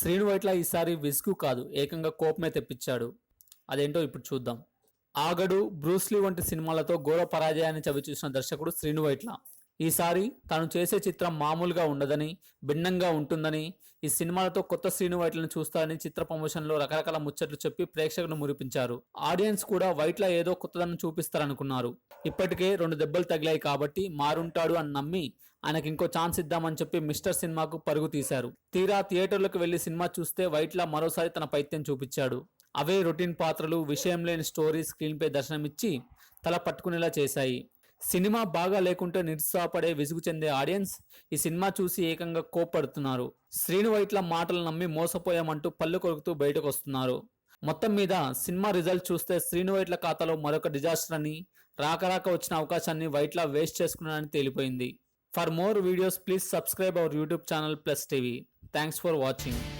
శ్రీను వైట్ల ఈసారి విసుగు కాదు ఏకంగా కోపమే తెప్పించాడు. అదేంటో ఇప్పుడు చూద్దాం. ఆగడు బ్రూస్లీ వంటి సినిమాలతో ఘోర పరాజయాన్ని చవిచూసిన దర్శకుడు శ్రీను వైట్ల. ఈసారి తాను చేసే చిత్రం మామూలుగా ఉండదని భిన్నంగా ఉంటుందని ఈ సినిమాలతో కొత్త శ్రీను వైట్లను చూస్తారని చిత్ర ప్రమోషన్లో రకరకాల ముచ్చట్లు చెప్పి ప్రేక్షకులను మురిపించారు. ఆడియన్స్ కూడా వైట్ల ఏదో కొత్తదనం చూపిస్తారనుకున్నారు. ఇప్పటికే రెండు దెబ్బలు తగిలాయి కాబట్టి మారుంటాడు అని నమ్మి ఆయనకి ఇంకో ఛాన్స్ ఇద్దామని చెప్పి మిస్టర్ సినిమాకు పరుగు తీశారు. తీరా థియేటర్లకు వెళ్ళి సినిమా చూస్తే వైట్ల మరోసారి తన పైత్యం చూపించాడు. అవే రొటీన్ పాత్రలు విషయం లేని స్టోరీ స్క్రీన్పై దర్శనమిచ్చి తల పట్టుకునేలా చేశాయి. సినిమా బాగా లేకుంటే నిరుత్సాహపడే విసుగు చెందే ఆడియన్స్ ఈ సినిమా చూసి ఏకంగా కోప్పడుతున్నారు. శ్రీను వైట్ల మాటలు నమ్మి మోసపోయామంటూ పళ్ళు కొరుకుతూ బయటకు వస్తున్నారు మొత్తం మీద సినిమా రిజల్ట్ చూస్తే శ్రీను వైట్ల ఖాతాలో మరొక డిజాస్టర్ అని రాకరాక వచ్చిన అవకాశాన్ని వైట్ల వేస్ట్ చేసుకున్నానని తేలిపోయింది. For more videos please subscribe our YouTube channel plus TV. Thanks for watching.